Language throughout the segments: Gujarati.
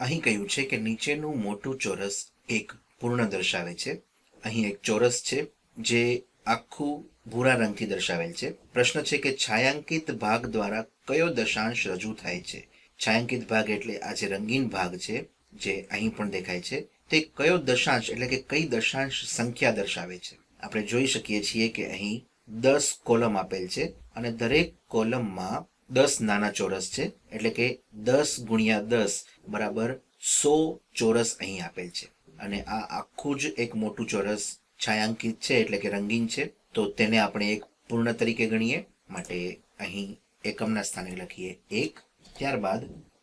અહીં કહ્યું છે કે નીચેનું મોટું ચોરસ એક પૂર્ણ દર્શાવે છે. અહીં એક ચોરસ છે જે આખું ભૂરા રંગથી દર્શાવેલ છે. પ્રશ્ન છે કે છાયાંકિત ભાગ દ્વારા કયો દશાંશ રજૂ થાય છે? છાયાંકિત ભાગ એટલે આ જે રંગીન ભાગ છે, જે અહીં પણ દેખાય છે, તે કયો દશાંશ એટલે કે કઈ દશાંશ સંખ્યા દર્શાવે છે? આપણે જોઈ શકીએ છીએ કે અહીં દસ કોલમ આપેલ છે અને દરેક કોલમમાં દસ નાના ચોરસ છે, એટલે કે દસ ગુણ્યા દસ બરાબર સો ચોરસ અહીં આપેલ છે. અને આ આખું જ એક મોટું ચોરસ છાયાંકિત છે, એટલે કે રંગીન છે. તો તેને આપણે એક પૂર્ણ તરીકે ગણીએ, માટે અહીં એકમના સ્થાને લખીએ એક. ત્યારબાદ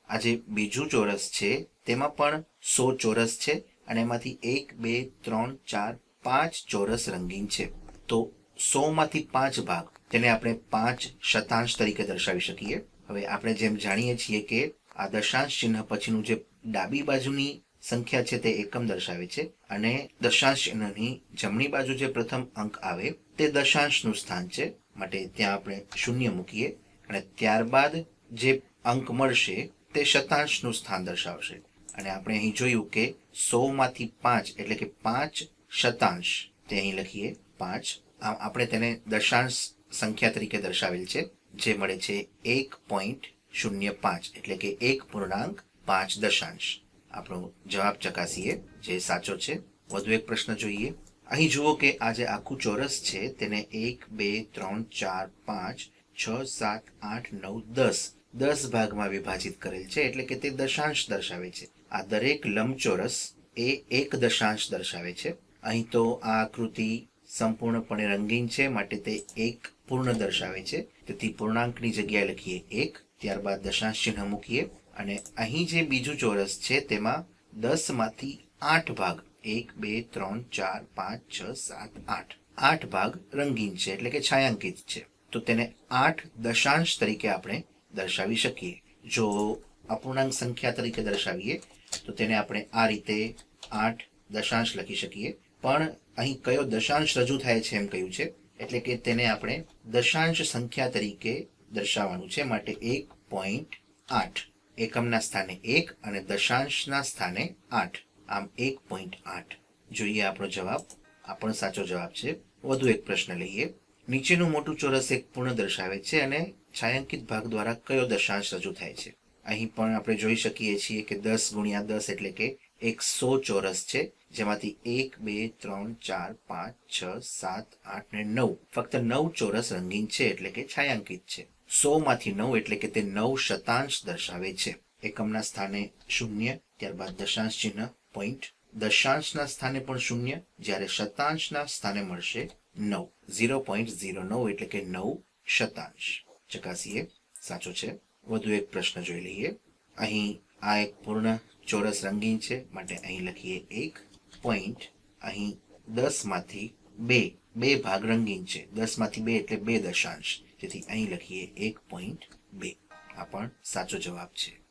આ જે બીજું ચોરસ છે, તેમાં પણ સો ચોરસ છે, અને એમાંથી એક, બે, ત્રણ, ચાર, પાંચ ચોરસ રંગીન છે. તો સો માંથી પાંચ ભાગ તેને આપણે પાંચ શતાંશ તરીકે દર્શાવી શકીએ. હવે આપણે જેમ જાણીએ છીએ કે આ દશાંશ ચિહ્ન પછીનું જે ડાબી બાજુની સંખ્યા છે તે એકમ દર્શાવે છે અને દશાંશ ચિહ્નની જમણી બાજુ જે પ્રથમ અંક આવે તે દશાંશનું સ્થાન છે. માટે ત્યાં આપણે શૂન્ય મૂકીએ અને ત્યારબાદ જે અંક મળશે તે શતાંશનું સ્થાન દર્શાવશે. અને આપણે અહીં જોયું કે સો માંથી પાંચ, એટલે કે પાંચ શતાંશ તે અહીં લખીએ. પાંચ. આમ આપણે તેને દશાંશ સંખ્યા તરીકે દર્શાવેલ છે, જે મળે છે એક પોઈન્ટ શૂન્ય પાંચ, એટલે કે એક પૂર્ણાંક પાંચ દશાંશ. આપણો જવાબ ચકાસીએ, જે સાચો છે. વધુ એક પ્રશ્ન જોઈએ. અહીં જુઓ કે આ જે આખું ચોરસ છે, તેને એક, બે, ત્રણ, ચાર, પાંચ, છ, સાત, આઠ, નવ, દસ દસ ભાગમાં વિભાજિત કરેલ છે, એટલે કે તે દશાંશ દર્શાવે છે. આ દરેક લંબચોરસ એ એક દશાંશ દર્શાવે છે. અહીં તો આ આકૃતિ સંપૂર્ણપણે રંગીન છે, માટે તે એક પૂર્ણ દર્શાવે છે. તેથી પૂર્ણાંકની જગ્યાએ લખીએ એક, ત્યારબાદ દશાંશ ચિહ્ન મૂકીએ અને અહીં જે બીજું ચોરસ છે તેમાં દસમાંથી આઠ ભાગ, એક, બે, ત્રણ, ચાર, પાંચ, છ, સાત, આઠ. આઠ ભાગ રંગીન છે, એટલે કે છાયાંકિત છે. તો તેને આઠ દશાંશ તરીકે આપણે દર્શાવી શકીએ. જો અપૂર્ણાંક સંખ્યા તરીકે દર્શાવીએ, તો તેને આપણે આ રીતે આઠ દશાંશ લખી શકીએ. પણ અહીં કયો દશાંશ રજૂ થાય છે એમ કહ્યું છે? એટલે કે તેને આપણે દશાંશ સંખ્યા તરીકે દર્શાવવાનું છે, માટે એક પોઈન્ટ આઠ. એકમના સ્થાને એક અને દશાંશના સ્થાને આઠ. આમ એક પોઈન્ટ આઠ. જોઈએ આપણો જવાબ. આ પણ સાચો જવાબ છે. વધુ એક પ્રશ્ન લઈએ. નીચેનું મોટું ચોરસ એક પૂર્ણ દર્શાવે છે અને છાયાંકિત ભાગ દ્વારા કયો દશાંશ રજૂ થાય છે? અહીં પણ આપણે જોઈ શકીએ છીએ કે દસ ગુણ્યા દસ એટલે કે એક સો ચોરસ છે, જેમાંથી એક, બે, ત્રણ, ચાર, પાંચ, છ, સાત, આઠ ને નવ. ફક્ત નવ ચોરસ રંગીન છે એટલે કે છાયાંકિત છે. સો માંથી નવ એટલે કે તે નવ શતાંશ દર્શાવે છે. એકમના સ્થાને શૂન્ય, ત્યારબાદ દશાંશ ચિહ્ન પોઈન્ટ દશાંશના સ્થાને પણ શૂન્ય, જ્યારે શતાંશના સ્થાને મળશે નવ. ઝીરો પોઈન્ટ ઝીરો નવ એટલે કે નવ શતાંશ. ચકાસીએ, સાચો છે? વધુ એક પ્રશ્ન જોઈ લઈએ. અહીં આ એક પૂર્ણ ચોરસ રંગીન છે. માટે અહીં લખીએ એક પોઈન્ટ અહીં દસમાંથી બે બે ભાગ રંગીન છે. દસમાંથી બે એટલે બે દશાંશ. તેથી અહીં લખીએ એક પોઈન્ટ બે. આ પણ સાચો જવાબ છે.